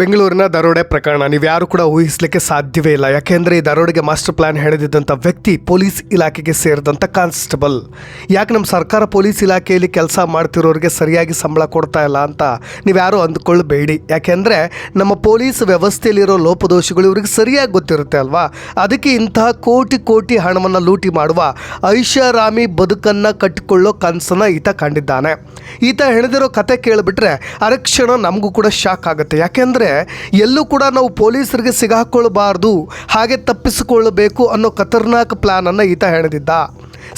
ಬೆಂಗಳೂರಿನ ದರೋಡೆ ಪ್ರಕರಣ. ನೀವ್ಯಾರು ಕೂಡ ಊಹಿಸಲಿಕ್ಕೆ ಸಾಧ್ಯವೇ ಇಲ್ಲ. ಯಾಕೆಂದ್ರೆ ಈ ದರೋಡೆಗೆ ಮಾಸ್ಟರ್ ಪ್ಲಾನ್ ಹೇಳಿದಂಥ ವ್ಯಕ್ತಿ ಪೊಲೀಸ್ ಇಲಾಖೆಗೆ ಸೇರಿದಂಥ ಕಾನ್ಸ್ಟೇಬಲ್. ಯಾಕೆ ನಮ್ಮ ಸರ್ಕಾರ ಪೊಲೀಸ್ ಇಲಾಖೆಯಲ್ಲಿ ಕೆಲಸ ಮಾಡ್ತಿರೋರಿಗೆ ಸರಿಯಾಗಿ ಸಂಬಳ ಕೊಡ್ತಾ ಇಲ್ಲ ಅಂತ ನೀವ್ಯಾರು ಅಂದ್ಕೊಳ್ಬೇಡಿ. ಯಾಕೆಂದರೆ ನಮ್ಮ ಪೊಲೀಸ್ ವ್ಯವಸ್ಥೆಯಲ್ಲಿರೋ ಲೋಪದೋಷಗಳು ಇವ್ರಿಗೆ ಸರಿಯಾಗಿ ಗೊತ್ತಿರುತ್ತೆ ಅಲ್ವಾ? ಅದಕ್ಕೆ ಇಂತಹ ಕೋಟಿ ಕೋಟಿ ಹಣವನ್ನು ಲೂಟಿ ಮಾಡುವ ಐಷಾರಾಮಿ ಬದುಕನ್ನು ಕಟ್ಟಿಕೊಳ್ಳೋ ಕನಸನ್ನು ಈತ ಕಂಡಿದ್ದಾನೆ. ಈತ ಹೆಣೆದಿರೋ ಕತೆ ಕೇಳಿಬಿಟ್ರೆ ಅರಕ್ಷಣ ನಮಗೂ ಕೂಡ ಶಾಕ್ ಆಗುತ್ತೆ. ಯಾಕೆಂದರೆ ಎಲ್ಲೂ ಕೂಡ ನಾವು ಪೊಲೀಸರಿಗೆ ಸಿಗಾಕೊಳ್ಳಬಾರ್ದು, ಹಾಗೆ ತಪ್ಪಿಸಿಕೊಳ್ಳಬೇಕು ಅನ್ನೋ ಖತರ್ನಾಕ್ ಪ್ಲ್ಯಾನನ್ನು ಈತ ಹೇಳಿದ್ದ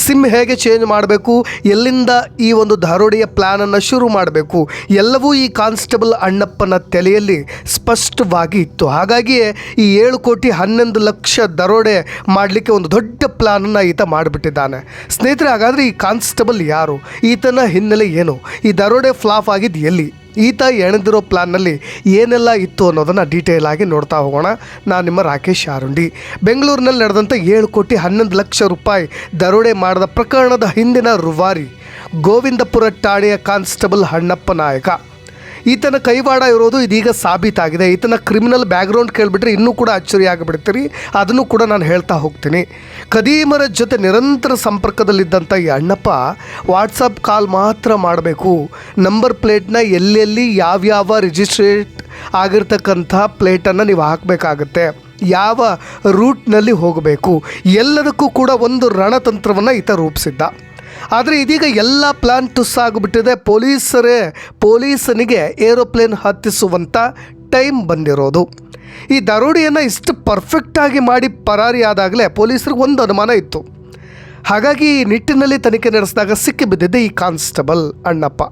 ಸಿಮ್ ಹೇಗೆ ಚೇಂಜ್ ಮಾಡಬೇಕು, ಎಲ್ಲಿಂದ ಈ ಒಂದು ದಾರೋಡೆಯ ಪ್ಲ್ಯಾನನ್ನು ಶುರು ಮಾಡಬೇಕು, ಎಲ್ಲವೂ ಈ ಕಾನ್ಸ್ಟೇಬಲ್ ಅಣ್ಣಪ್ಪನ ತಲೆಯಲ್ಲಿ ಸ್ಪಷ್ಟವಾಗಿ ಇತ್ತು. ಹಾಗಾಗಿಯೇ ಈ ಏಳು ಕೋಟಿ ಹನ್ನೊಂದು ಲಕ್ಷ ದರೋಡೆ ಮಾಡಲಿಕ್ಕೆ ಒಂದು ದೊಡ್ಡ ಪ್ಲ್ಯಾನನ್ನು ಈತ ಮಾಡಿಬಿಟ್ಟಿದ್ದಾನೆ. ಸ್ನೇಹಿತರೆ, ಹಾಗಾದರೆ ಈ ಕಾನ್ಸ್ಟೇಬಲ್ ಯಾರು? ಈತನ ಹಿನ್ನೆಲೆ ಏನು? ಈ ದರೋಡೆ ಫ್ಲಾಪ್ ಆಗಿದ್ದು ಎಲ್ಲಿ? ಈತ ಎಣೆದಿರೋ ಪ್ಲಾನ್ನಲ್ಲಿ ಏನೆಲ್ಲ ಇತ್ತು ಅನ್ನೋದನ್ನು ಡೀಟೇಲ್ ಆಗಿ ನೋಡ್ತಾ ಹೋಗೋಣ. ನಾನು ನಿಮ್ಮ ರಾಕೇಶ್ ಆರುಂಡಿ ಬೆಂಗಳೂರಿನಲ್ಲಿ ನಡೆದಂಥ ಏಳು ಕೋಟಿ ಹನ್ನೊಂದು ಲಕ್ಷ ರೂಪಾಯಿ ದರೋಡೆ ಮಾಡಿದ ಪ್ರಕರಣದ ಹಿಂದಿನ ರುವಾರಿ ಗೋವಿಂದಪುರ ಠಾಣೆಯ ಕಾನ್ಸ್ಟೇಬಲ್ ಹಣ್ಣಪ್ಪ ನಾಯಕ. ಈತನ ಕೈವಾಡ ಇರೋದು ಇದೀಗ ಸಾಬೀತಾಗಿದೆ. ಈತನ ಕ್ರಿಮಿನಲ್ ಬ್ಯಾಕ್ಗ್ರೌಂಡ್ ಕೇಳಿಬಿಟ್ರೆ ಇನ್ನೂ ಕೂಡ ಅಚ್ಚರಿ ಆಗಿಬಿಡ್ತೀರಿ. ಅದನ್ನು ಕೂಡ ನಾನು ಹೇಳ್ತಾ ಹೋಗ್ತೀನಿ. ಕದೀಮರ ಜೊತೆ ನಿರಂತರ ಸಂಪರ್ಕದಲ್ಲಿದ್ದಂಥ ಈ ಅಣ್ಣಪ್ಪ ವಾಟ್ಸಪ್ ಕಾಲ್ ಮಾತ್ರ ಮಾಡಬೇಕು. ನಂಬರ್ ಪ್ಲೇಟ್ನ ಎಲ್ಲೆಲ್ಲಿ ಯಾವ್ಯಾವ ರಿಜಿಸ್ಟ್ರೇಟ್ ಆಗಿರ್ತಕ್ಕಂಥ ಪ್ಲೇಟನ್ನು ನೀವು ಹಾಕಬೇಕಾಗತ್ತೆ. ಯಾವ ರೂಟ್ನಲ್ಲಿ ಹೋಗಬೇಕು. ಎಲ್ಲದಕ್ಕೂ ಕೂಡ ಒಂದು ರಣತಂತ್ರವನ್ನು ಈತ ರೂಪಿಸಿದ್ದ. ಆದರೆ ಇದೀಗ ಎಲ್ಲ ಪ್ಲಾನ್ ಟುಸ್ ಆಗಿಬಿಟ್ಟಿದೆ. ಪೊಲೀಸರೇ, ಪೊಲೀಸನಿಗೆ ಏರೋಪ್ಲೇನ್ ಹತ್ತಿಸುವಂಥ ಟೈಮ್ ಬಂದಿರೋದು. ಈ ದರೋಡಿಯನ್ನು ಇಷ್ಟು ಪರ್ಫೆಕ್ಟಾಗಿ ಮಾಡಿ ಪರಾರಿ ಆದಾಗಲೇ ಪೊಲೀಸರಿಗೆ ಒಂದು ಅನುಮಾನ ಇತ್ತು. ಹಾಗಾಗಿ ಈ ನಿಟ್ಟಿನಲ್ಲಿ ತನಿಖೆ ನಡೆಸಿದಾಗ ಸಿಕ್ಕಿಬಿದ್ದಿದ್ದೆ ಈ constable Annappa.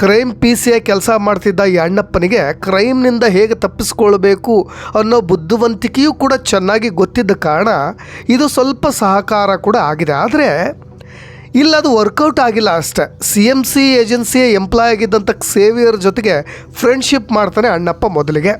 Crime P C ಕೆಲಸ ಮಾಡ್ತಿದ್ದ ಈ ಅಣ್ಣಪ್ಪನಿಗೆ ಕ್ರೈಮ್ನಿಂದ ಹೇಗೆ ತಪ್ಪಿಸ್ಕೊಳ್ಬೇಕು ಅನ್ನೋ ಬುದ್ಧಿವಂತಿಕೆಯೂ ಕೂಡ ಚೆನ್ನಾಗಿ ಗೊತ್ತಿದ್ದ ಕಾರಣ ಇದು ಸ್ವಲ್ಪ ಸಹಕಾರ ಕೂಡ ಆಗಿದೆ. ಆದರೆ ಇಲ್ಲ ಅದು ವರ್ಕೌಟ್ ಆಗಿಲ್ಲ ಅಷ್ಟೆ. ಸಿ ಎಂ ಸಿ ಏಜೆನ್ಸಿಯ ಎಂಪ್ಲಾಯ್ ಆಗಿದ್ದಂಥ ಸೇವಿಯರ್ ಜೊತೆಗೆ ಫ್ರೆಂಡ್ಶಿಪ್ ಮಾಡ್ತಾನೆ ಅಣ್ಣಪ್ಪ ಮೊದಲಿಗೆ.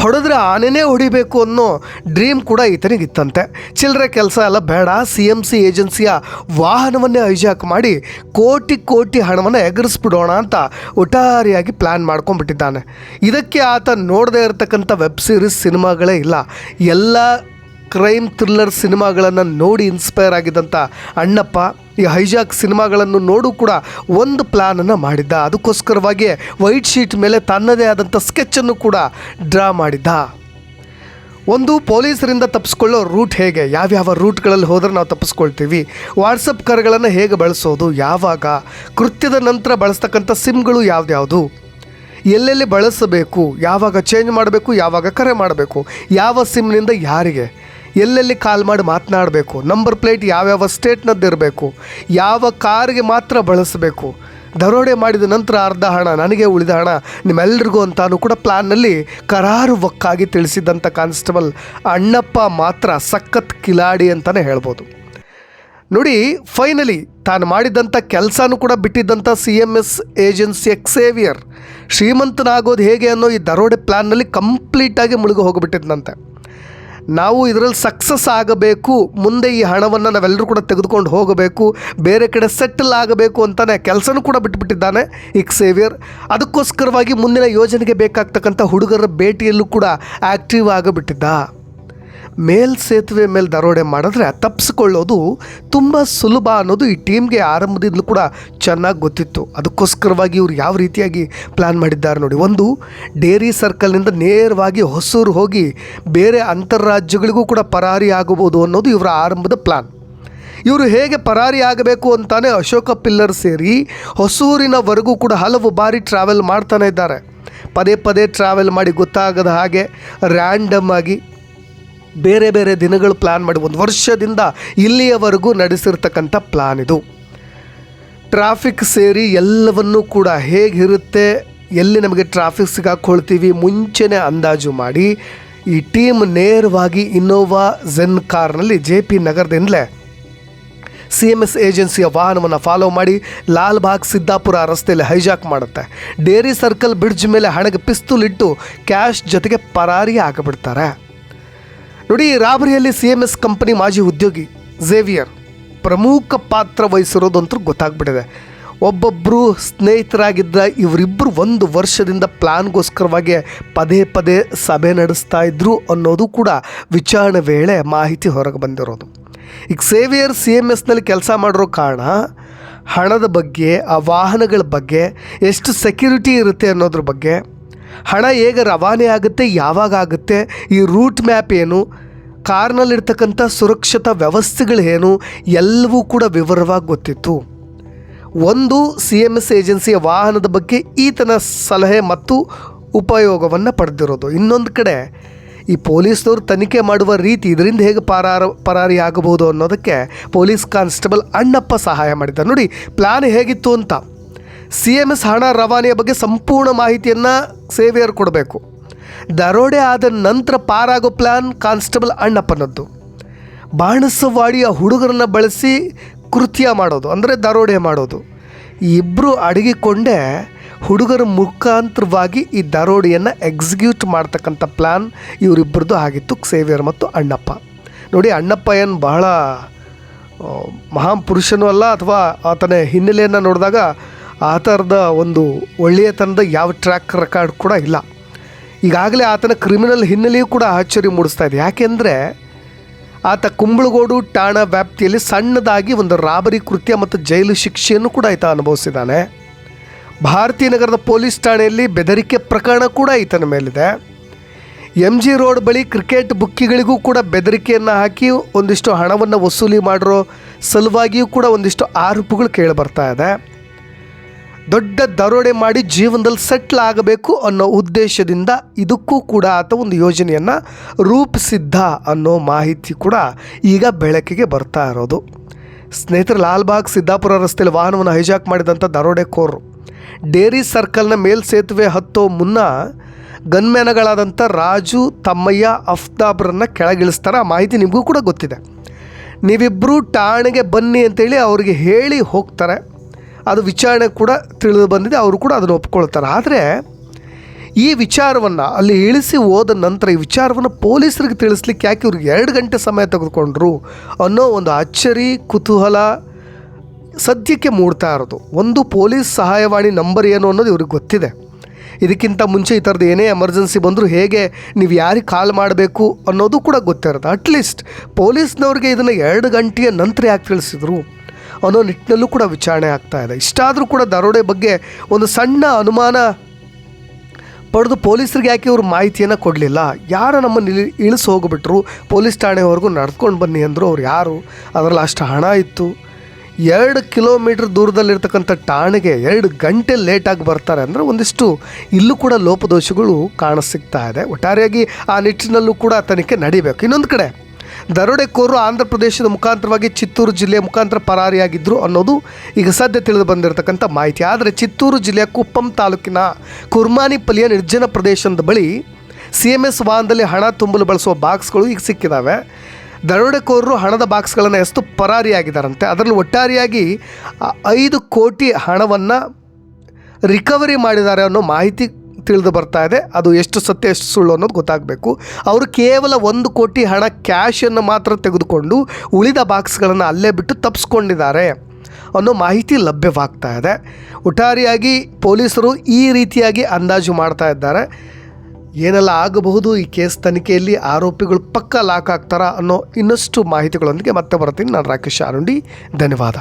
ಹೊಡೆದ್ರೆ ಆನೆನೇ ಹೊಡಿಬೇಕು ಅನ್ನೋ ಡ್ರೀಮ್ ಕೂಡ ಈತನಿಗಿತ್ತಂತೆ. ಚಿಲ್ಲರೆ ಕೆಲಸ ಎಲ್ಲ ಬೇಡ ಸಿ ಎಂ ಸಿ ಏಜೆನ್ಸಿಯ ವಾಹನವನ್ನೇ ಹೈಜಾಕ್ ಮಾಡಿ ಕೋಟಿ ಕೋಟಿ ಹಣವನ್ನು ಎಗರಿಸ್ಬಿಡೋಣ ಅಂತ ಒಟ್ಟಾರೆಯಾಗಿ ಪ್ಲ್ಯಾನ್ ಮಾಡ್ಕೊಂಡ್ಬಿಟ್ಟಿದ್ದಾನೆ. ಇದಕ್ಕೆ ಆತ ನೋಡದೇ ಇರತಕ್ಕಂಥ ವೆಬ್ ಸೀರೀಸ್ ಸಿನಿಮಾಗಳೇ ಇಲ್ಲ. ಎಲ್ಲ ಕ್ರೈಮ್ ಥ್ರಿಲ್ಲರ್ ಸಿನಿಮಾಗಳನ್ನು ನೋಡಿ ಇನ್ಸ್ಪೈರ್ ಆಗಿದ್ದಂಥ ಅಣ್ಣಪ್ಪ ಈ ಹೈಜಾಕ್ ಸಿನಿಮಾಗಳನ್ನು ನೋಡು ಕೂಡ ಒಂದು ಪ್ಲ್ಯಾನನ್ನು ಮಾಡಿದ್ದ. ಅದಕ್ಕೋಸ್ಕರವಾಗಿ ವೈಟ್ ಶೀಟ್ ಮೇಲೆ ತನ್ನದೇ ಆದಂಥ ಸ್ಕೆಚ್ಚನ್ನು ಕೂಡ ಡ್ರಾ ಮಾಡಿದ್ದ. ಒಂದು ಪೊಲೀಸರಿಂದ ತಪ್ಪಿಸ್ಕೊಳ್ಳೋ ರೂಟ್ ಹೇಗೆ? ಯಾವ್ಯಾವ ರೂಟ್ಗಳಲ್ಲಿ ಹೋದರೆ ನಾವು ತಪ್ಪಿಸ್ಕೊಳ್ತೀವಿ ವಾಟ್ಸಪ್ ಕರೆಗಳನ್ನು ಹೇಗೆ ಬಳಸೋದು? ಯಾವಾಗ? ಕೃತ್ಯದ ನಂತರ ಬಳಸ್ತಕ್ಕಂಥ ಸಿಮ್ಗಳು ಯಾವ್ದ್ಯಾವುದು ಎಲ್ಲೆಲ್ಲಿ ಬಳಸಬೇಕು? ಯಾವಾಗ ಚೇಂಜ್ ಮಾಡಬೇಕು? ಯಾವಾಗ ಕರೆ ಮಾಡಬೇಕು? ಯಾವ ಸಿಮ್ನಿಂದ ಯಾರಿಗೆ? ಎಲ್ಲೆಲ್ಲಿ ಕಾಲ್ ಮಾಡಿ ಮಾತನಾಡಬೇಕು? ನಂಬರ್ ಪ್ಲೇಟ್ ಯಾವ್ಯಾವ ಸ್ಟೇಟ್ನದ್ದಿರಬೇಕು ಯಾವ ಕಾರಿಗೆ ಮಾತ್ರ ಬಳಸಬೇಕು? ದರೋಡೆ ಮಾಡಿದ ನಂತರ ಅರ್ಧ ಹಣ ನನಗೆ ಉಳಿದ ಹಣ ನಿಮ್ಮೆಲ್ರಿಗೂ ಅಂತಾನು ಕೂಡ ಪ್ಲಾನ್ನಲ್ಲಿ ಕರಾರುವಕ್ಕಾಗಿ ತಿಳಿಸಿದ್ದಂಥ ಕಾನ್ಸ್ಟೇಬಲ್ ಅಣ್ಣಪ್ಪ ಮಾತ್ರ ಸಖತ್ ಕಿಲಾಡಿ ಅಂತಲೇ ಹೇಳ್ಬೋದು. ನೋಡಿ ಫೈನಲಿ ತಾನು ಮಾಡಿದಂಥ ಕೆಲಸನೂ ಕೂಡ ಬಿಟ್ಟಿದ್ದಂಥ C M S agency Xavier ಶ್ರೀಮಂತನಾಗೋದು ಹೇಗೆ ಅನ್ನೋ ಈ ದರೋಡೆ ಪ್ಲ್ಯಾನ್ನಲ್ಲಿ ಕಂಪ್ಲೀಟಾಗಿ ಮುಳುಗಿ ಹೋಗಿಬಿಟ್ಟಿದ್ದಂತೆ ನಾವು ಇದರಲ್ಲಿ ಸಕ್ಸಸ್ ಆಗಬೇಕು, ಮುಂದೆ ಈ ಹಣವನ್ನು ನಾವೆಲ್ಲರೂ ಕೂಡ ತೆಗೆದುಕೊಂಡು ಹೋಗಬೇಕು, ಬೇರೆ ಕಡೆ ಸೆಟಲ್ ಆಗಬೇಕು ಅಂತಾನೆ ಕೆಲಸನೂ ಕೂಡ ಬಿಟ್ಬಿಟ್ಟಿದ್ದಾನೆ ಈಗ ಸೇವಿಯರ್ ಅದಕ್ಕೋಸ್ಕರವಾಗಿ ಮುಂದಿನ ಯೋಜನೆಗೆ ಬೇಕಾಗ್ತಕ್ಕಂಥ ಹುಡುಗರ ಭೇಟಿಯಲ್ಲೂ ಕೂಡ ಆ್ಯಕ್ಟಿವ್ ಆಗಿಬಿಟ್ಟಿದ್ದ. ಮೇಲ್ ಸೇತುವೆ ಮೇಲೆ ದರೋಡೆ ಮಾಡಿದ್ರೆ ತಪ್ಪಿಸ್ಕೊಳ್ಳೋದು ತುಂಬ ಸುಲಭ ಅನ್ನೋದು ಈ ಟೀಮ್ಗೆ ಆರಂಭದಿಂದಲೂ ಕೂಡ ಚೆನ್ನಾಗಿ ಗೊತ್ತಿತ್ತು. ಅದಕ್ಕೋಸ್ಕರವಾಗಿ ಇವ್ರು ಯಾವ ರೀತಿಯಾಗಿ ಪ್ಲ್ಯಾನ್ ಮಾಡಿದ್ದಾರೆ ನೋಡಿ. ಒಂದು, ಡೇರಿ ಸರ್ಕಲ್ನಿಂದ ನೇರವಾಗಿ ಹೊಸೂರು ಹೋಗಿ ಬೇರೆ ಅಂತಾರಾಜ್ಯಗಳಿಗೂ ಕೂಡ ಪರಾರಿ ಆಗಬಹುದು ಅನ್ನೋದು ಇವರ ಆರಂಭದ ಪ್ಲ್ಯಾನ್ ಇವರು ಹೇಗೆ ಪರಾರಿ ಆಗಬೇಕು ಅಂತಾನೆ ಅಶೋಕ ಪಿಲ್ಲರ್ ಸೇರಿ ಹೊಸೂರಿನವರೆಗೂ ಕೂಡ ಹಲವು ಬಾರಿ ಟ್ರಾವೆಲ್ ಮಾಡ್ತಾನೆ ಇದ್ದಾರೆ. ಪದೇ ಪದೇ ಟ್ರಾವೆಲ್ ಮಾಡಿ ಗೊತ್ತಾಗದ ಹಾಗೆ ರ್ಯಾಂಡಮ್ ಆಗಿ ಬೇರೆ ಬೇರೆ ದಿನಗಳು ಪ್ಲ್ಯಾನ್ ಮಾಡಿ, ಒಂದು ವರ್ಷದಿಂದ ಇಲ್ಲಿಯವರೆಗೂ ನಡೆಸಿರ್ತಕ್ಕಂಥ ಪ್ಲ್ಯಾನ್ ಇದು. ಟ್ರಾಫಿಕ್ ಸೇರಿ ಎಲ್ಲವನ್ನೂ ಕೂಡ ಹೇಗಿರುತ್ತೆ, ಎಲ್ಲಿ ನಮಗೆ ಟ್ರಾಫಿಕ್ ಸಿಗಾಕೊಳ್ತೀವಿ ಮುಂಚೆನೇ ಅಂದಾಜು ಮಾಡಿ. ಈ ಟೀಮ್ ನೇರವಾಗಿ ಇನ್ನೋವಾ ಝೆನ್ ಕಾರ್ನಲ್ಲಿ ಜೆ ಪಿ ನಗರದಿಂದಲೇ ಸಿ ಎಂ ಎಸ್ ಏಜೆನ್ಸಿಯ ವಾಹನವನ್ನು ಫಾಲೋ ಮಾಡಿ, ಲಾಲ್ಬಾಗ್ ಸಿದ್ದಾಪುರ ರಸ್ತೆಯಲ್ಲಿ ಹೈಜಾಕ್ ಮಾಡುತ್ತೆ. ಡೇರಿ ಸರ್ಕಲ್ ಬ್ರಿಡ್ಜ್ ಮೇಲೆ ಹಣಗೆ ಪಿಸ್ತೂಲ್ ಇಟ್ಟು ಕ್ಯಾಶ್ ಜೊತೆಗೆ ಪರಾರಿ ಆಗಿಬಿಡ್ತಾರೆ ನೋಡಿ, ರಾಬರಿಯಲ್ಲಿ ಸಿ ಎಂ ಎಸ್ ಕಂಪನಿ ಮಾಜಿ ಉದ್ಯೋಗಿ ಝೇವಿಯರ್ ಪ್ರಮುಖ ಪಾತ್ರ ವಹಿಸಿರೋದಂತೂ ಗೊತ್ತಾಗ್ಬಿಟ್ಟಿದೆ. ಒಬ್ಬೊಬ್ಬರು ಸ್ನೇಹಿತರಾಗಿದ್ದ ಇವರಿಬ್ಬರು ಒಂದು ವರ್ಷದಿಂದ ಪ್ಲಾನ್ಗೋಸ್ಕರವಾಗಿ ಪದೇ ಪದೇ ಸಭೆ ನಡೆಸ್ತಾ ಇದ್ರು ಅನ್ನೋದು ಕೂಡ ವಿಚಾರಣೆ ವೇಳೆ ಮಾಹಿತಿ ಹೊರಗೆ ಬಂದಿರೋದು. ಈಗ ಸೇವಿಯರ್ ಸಿ ಎಂ ಎಸ್ನಲ್ಲಿ ಕೆಲಸ ಮಾಡಿರೋ ಕಾರಣ ಹಣದ ಬಗ್ಗೆ, ಆ ವಾಹನಗಳ ಬಗ್ಗೆ, ಎಷ್ಟು ಸೆಕ್ಯೂರಿಟಿ ಇರುತ್ತೆ ಅನ್ನೋದ್ರ ಬಗ್ಗೆ ಹಣ ಹೇಗೆ ರವಾನೆ ಆಗುತ್ತೆ, ಯಾವಾಗ ಆಗುತ್ತೆ, ಈ ರೂಟ್ ಮ್ಯಾಪ್ ಏನು, ಕಾರ್ನಲ್ಲಿರ್ತಕ್ಕಂಥ ಸುರಕ್ಷತಾ ವ್ಯವಸ್ಥೆಗಳೇನು ಎಲ್ಲವೂ ಕೂಡ ವಿವರವಾಗಿ ಗೊತ್ತಿತ್ತು. ಒಂದು, ಸಿ ಎಂ ಎಸ್ ಏಜೆನ್ಸಿಯ ವಾಹನದ ಬಗ್ಗೆ ಈತನ ಸಲಹೆ ಮತ್ತು ಉಪಯೋಗವನ್ನು ಪಡೆದಿರೋದು. ಇನ್ನೊಂದು ಕಡೆ, ಈ ಪೊಲೀಸ್ನವರು ತನಿಖೆ ಮಾಡುವ ರೀತಿ ಇದರಿಂದ ಹೇಗೆ ಪರಾರ ಪರಾರಿ ಆಗಬಹುದು ಅನ್ನೋದಕ್ಕೆ ಪೊಲೀಸ್ ಕಾನ್ಸ್ಟೇಬಲ್ ಅಣ್ಣಪ್ಪ ಸಹಾಯ ಮಾಡಿದ್ದಾರೆ. ನೋಡಿ ಪ್ಲ್ಯಾನ್ ಹೇಗಿತ್ತು ಅಂತ. ಸಿ ಎಂ ಎಸ್ ಹಣ ರವಾನೆಯ ಬಗ್ಗೆ ಸಂಪೂರ್ಣ ಮಾಹಿತಿಯನ್ನು ಸೇವೆಯರು ಕೊಡಬೇಕು. ದರೋಡೆ ಆದ ನಂತರ ಪಾರಾಗೋ ಪ್ಲಾನ್ ಕಾನ್ಸ್ಟೇಬಲ್ ಅಣ್ಣಪ್ಪನದ್ದು. ಬಾಣಸವಾಡಿಯ ಹುಡುಗರನ್ನ ಬಳಸಿ ಕೃತ್ಯ ಮಾಡೋದು, ಅಂದರೆ ದರೋಡೆ ಮಾಡೋದು. ಇಬ್ಬರು ಅಡಗಿಕೊಂಡೇ ಹುಡುಗರ ಮುಖಾಂತರವಾಗಿ ಈ ದರೋಡೆಯನ್ನು ಎಕ್ಸಿಕ್ಯೂಟ್ ಮಾಡ್ತಕ್ಕಂಥ ಪ್ಲ್ಯಾನ್ ಇವರಿಬ್ಬರದ್ದು ಆಗಿತ್ತು, ಸೇವಿಯರ್ ಮತ್ತು ಅಣ್ಣಪ್ಪ. ನೋಡಿ, ಅಣ್ಣಪ್ಪ ಏನು ಬಹಳ ಮಹಾನ್ ಪುರುಷನೂ ಅಲ್ಲ, ಅಥವಾ ಆತನ ಹಿನ್ನೆಲೆಯನ್ನು ನೋಡಿದಾಗ ಆ ಥರದ ಒಂದು ಒಳ್ಳೆಯತನದ ಯಾವ ಟ್ರ್ಯಾಕ್ ರೆಕಾರ್ಡ್ ಕೂಡ ಇಲ್ಲ. ಈಗಾಗಲೇ ಆತನ ಕ್ರಿಮಿನಲ್ ಹಿನ್ನೆಲೆಯೂ ಕೂಡ ಆಶ್ಚರ್ಯ ಮೂಡಿಸ್ತಾ ಇದೆ. ಯಾಕೆಂದರೆ ಆತ ಕುಂಬಳಗೋಡು, ಠಾಣಾ ವ್ಯಾಪ್ತಿಯಲ್ಲಿ ಸಣ್ಣದಾಗಿ ಒಂದು ರಾಬರಿ ಕೃತ್ಯ ಮತ್ತು ಜೈಲು ಶಿಕ್ಷೆಯನ್ನು ಕೂಡ ಈತ ಅನುಭವಿಸಿದ್ದಾನೆ. ಭಾರತೀಯ ನಗರದ ಪೊಲೀಸ್ ಠಾಣೆಯಲ್ಲಿ ಬೆದರಿಕೆ ಪ್ರಕರಣ ಕೂಡ ಈತನ ಮೇಲಿದೆ. ಎಂ ಜಿ ರೋಡ್ ಬಳಿ ಕ್ರಿಕೆಟ್ ಬುಕ್ಕಿಗಳಿಗೂ ಕೂಡ ಬೆದರಿಕೆಯನ್ನು ಹಾಕಿ ಒಂದಿಷ್ಟು ಹಣವನ್ನು ವಸೂಲಿ ಮಾಡಿರೋ ಸಲುವಾಗಿಯೂ ಕೂಡ ಒಂದಿಷ್ಟು ಆರೋಪಗಳು ಕೇಳಿಬರ್ತಾ ಇದೆ. ದೊಡ್ಡ ದರೋಡೆ ಮಾಡಿ ಜೀವನದಲ್ಲಿ ಸೆಟ್ಲ್ ಆಗಬೇಕು ಅನ್ನೋ ಉದ್ದೇಶದಿಂದ ಇದಕ್ಕೂ ಕೂಡ ಆತ ಒಂದು ಯೋಜನೆಯನ್ನು ರೂಪಿಸಿದ್ದ ಅನ್ನೋ ಮಾಹಿತಿ ಕೂಡ ಈಗ ಬೆಳಕಿಗೆ ಬರ್ತಾ ಇರೋದು. ಸ್ನೇಹಿತರು, ಲಾಲ್ಬಾಗ್ ಸಿದ್ದಾಪುರ ರಸ್ತೆಯಲ್ಲಿ ವಾಹನವನ್ನು ಹೈಜಾಕ್ ಮಾಡಿದಂಥ ದರೋಡೆಕೋರರು ಡೇರಿ ಸರ್ಕಲ್ನ ಮೇಲ್ಸೇತುವೆ ಹತ್ತೋ ಮುನ್ನ ಗನ್ಮ್ಯಾನಗಳಾದಂಥ ರಾಜು, ತಮ್ಮಯ್ಯ, ಅಫ್ತಾಬ್ರನ್ನ ಕೆಳಗಿಳಿಸ್ತಾರೆ. ಆ ಮಾಹಿತಿ ನಿಮಗೂ ಕೂಡ ಗೊತ್ತಿದೆ. ನೀವಿಬ್ಬರೂ ಠಾಣೆಗೆ ಬನ್ನಿ ಅಂತೇಳಿ ಅವರಿಗೆ ಹೇಳಿ ಹೋಗ್ತಾರೆ. ಅದು ವಿಚಾರಣೆ ಕೂಡ ತಿಳಿದು ಬಂದಿದೆ, ಅವರು ಕೂಡ ಅದನ್ನು ಒಪ್ಕೊಳ್ತಾರೆ. ಆದರೆ ಈ ವಿಚಾರವನ್ನು ಅಲ್ಲಿ ಇಳಿಸಿ ಹೋದ ನಂತರ ಈ ವಿಚಾರವನ್ನು ಪೊಲೀಸರಿಗೆ ತಿಳಿಸ್ಲಿಕ್ಕೆ ಯಾಕೆ ಇವ್ರಿಗೆ ಎರಡು ಗಂಟೆ ಸಮಯ ತೆಗೆದುಕೊಂಡ್ರು ಅನ್ನೋ ಒಂದು ಅಚ್ಚರಿ, ಕುತೂಹಲ ಸದ್ಯಕ್ಕೆ ಮೂಡ್ತಾ ಇರೋದು. ಒಂದು ಪೊಲೀಸ್ ಸಹಾಯವಾಣಿ ನಂಬರ್ ಏನು ಅನ್ನೋದು ಇವ್ರಿಗೆ ಗೊತ್ತಿದೆ. ಇದಕ್ಕಿಂತ ಮುಂಚೆ ಈ ಥರದ್ದು ಏನೇ ಎಮರ್ಜೆನ್ಸಿ ಬಂದರೂ ಹೇಗೆ ನೀವು ಯಾರಿಗೆ ಕಾಲ್ ಮಾಡಬೇಕು ಅನ್ನೋದು ಕೂಡ ಗೊತ್ತಿರುತ್ತೆ ಅಟ್ಲೀಸ್ಟ್ ಪೊಲೀಸ್ನವ್ರಿಗೆ ಇದನ್ನು ಎರಡು ಗಂಟೆಯ ನಂತರ ಯಾಕೆ ತಿಳಿಸಿದ್ರು? ಅನ್ನೋ ನಿಟ್ಟಿನಲ್ಲೂ ಕೂಡ ವಿಚಾರಣೆ ಆಗ್ತಾ ಇದೆ. ಇಷ್ಟಾದರೂ ಕೂಡ ದರೋಡೆ ಬಗ್ಗೆ ಒಂದು ಸಣ್ಣ ಅನುಮಾನ ಪಡೆದು ಪೊಲೀಸರಿಗೆ ಯಾಕೆ ಇವರು ಮಾಹಿತಿಯನ್ನು ಕೊಡಲಿಲ್ಲ? ಯಾರು ನಮ್ಮನ್ನು ಇಳಿ ಇಳಿಸಿ ಹೋಗಿಬಿಟ್ರು? ಪೊಲೀಸ್ ಠಾಣೆವರೆಗೂ ನಡ್ಕೊಂಡು ಬನ್ನಿ ಅಂದರು ಅವ್ರು ಯಾರು? ಅದರಲ್ಲಿ ಅಷ್ಟು ಹಣ ಇತ್ತು. ಎರಡು ಕಿಲೋಮೀಟ್ರ್ ದೂರದಲ್ಲಿರ್ತಕ್ಕಂಥ ಠಾಣೆಗೆ ಎರಡು ಗಂಟೆ ಲೇಟಾಗಿ ಬರ್ತಾರೆ ಅಂದರೆ ಒಂದಿಷ್ಟು ಇಲ್ಲೂ ಕೂಡ ಲೋಪದೋಷಗಳು ಕಾಣಸಿಗ್ತಾ ಇದೆ. ಒಟ್ಟಾರೆಯಾಗಿ ಆ ನಿಟ್ಟಿನಲ್ಲೂ ಕೂಡ ತನಿಖೆ ನಡಿಬೇಕು. ಇನ್ನೊಂದು ಕಡೆ ದರೋಡೆಕೋರರು ಆಂಧ್ರ ಪ್ರದೇಶದ ಮುಖಾಂತರವಾಗಿ ಚಿತ್ತೂರು ಜಿಲ್ಲೆಯ ಮುಖಾಂತರ ಪರಾರಿಯಾಗಿದ್ದರು ಅನ್ನೋದು ಈಗ ಸದ್ಯ ತಿಳಿದು ಬಂದಿರತಕ್ಕಂಥ ಮಾಹಿತಿ. ಆದರೆ ಚಿತ್ತೂರು ಜಿಲ್ಲೆಯ ಕುಪ್ಪಂ ತಾಲೂಕಿನ ಕುರ್ಮಾನಿಪಲ್ಲಿಯ ನಿರ್ಜನ ಪ್ರದೇಶದ ಬಳಿ ಸಿ ಎಂ ಎಸ್ ವಾಹನದಲ್ಲಿ ಹಣ ತುಂಬಲು ಬಳಸುವ ಬಾಕ್ಸ್ಗಳು ಈಗ ಸಿಕ್ಕಿದ್ದಾವೆ ದರೋಡೆಕೋರರು ಹಣದ ಬಾಕ್ಸ್ಗಳನ್ನು ಎಷ್ಟು ಪರಾರಿಯಾಗಿದ್ದಾರಂತೆ. ಅದರಲ್ಲಿ ಒಟ್ಟಾರೆಯಾಗಿ ಐದು ಕೋಟಿ ಹಣವನ್ನು ರಿಕವರಿ ಮಾಡಿದ್ದಾರೆ ಅನ್ನೋ ಮಾಹಿತಿ ತಿಳಿದು ಬರ್ತಾ ಇದೆ. ಅದು ಎಷ್ಟು ಸತ್ಯ, ಎಷ್ಟು ಸುಳ್ಳು ಅನ್ನೋದು ಗೊತ್ತಾಗಬೇಕು. ಅವರು ಕೇವಲ ಒಂದು ಕೋಟಿ ಹಣ ಕ್ಯಾಶನ್ನು ಮಾತ್ರ ತೆಗೆದುಕೊಂಡು ಉಳಿದ ಬಾಕ್ಸ್ಗಳನ್ನು ಅಲ್ಲೇ ಬಿಟ್ಟು ತಪ್ಪಿಸ್ಕೊಂಡಿದ್ದಾರೆ ಅನ್ನೋ ಮಾಹಿತಿ ಲಭ್ಯವಾಗ್ತಾ ಇದೆ. ಒಟ್ಟಾರೆಯಾಗಿ ಪೊಲೀಸರು ಈ ರೀತಿಯಾಗಿ ಅಂದಾಜು ಮಾಡ್ತಾ ಇದ್ದಾರೆ. ಏನೆಲ್ಲ ಆಗಬಹುದು, ಈ ಕೇಸ್ ತನಿಖೆಯಲ್ಲಿ ಆರೋಪಿಗಳು ಪಕ್ಕ ಲಾಕ್ ಆಗ್ತಾರಾ ಅನ್ನೋ ಇನ್ನಷ್ಟು ಮಾಹಿತಿಗಳೊಂದಿಗೆ ಮತ್ತೆ ಬರ್ತೀನಿ. ನಾನು ರಾಕೇಶ್ ಆರುಂಡಿ. ಧನ್ಯವಾದ.